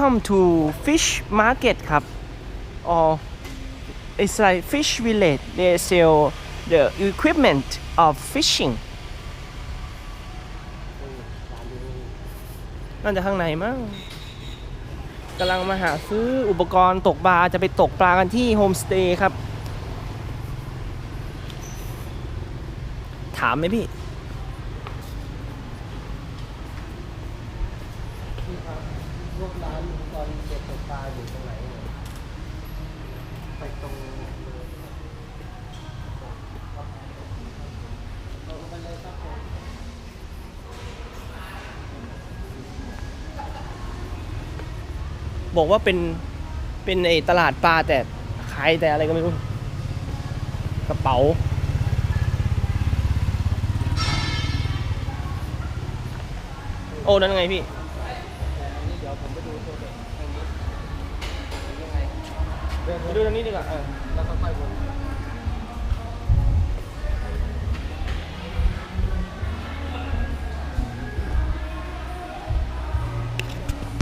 welcome to fish market ครับ or it's like fish village they sell the equipment of fishing น่าจะข้างในมั้งกำลังมาหาซื้ออุปกรณ์ตกปลาจะไปตกปลากันที่โฮมสเตย์ครับ ถามไหมพี่ พวกร้านอุปกรณ์เก็บตกปลาอยู่ตรงไหนเนี่ยไปตรงลงไปเลยครับผม บอกว่าเป็นเป็นไอตลาดปลาแต่ขายแต่อะไรก็ไม่รู้ กระเป๋า โอ้นั่นไงพี่ ดี๋ยวผมไปดูตัวเด็กตรงนี้เป็นยังไงเดินไปดูตรงนี้ดีกว่าเออแล้วค่อยๆวน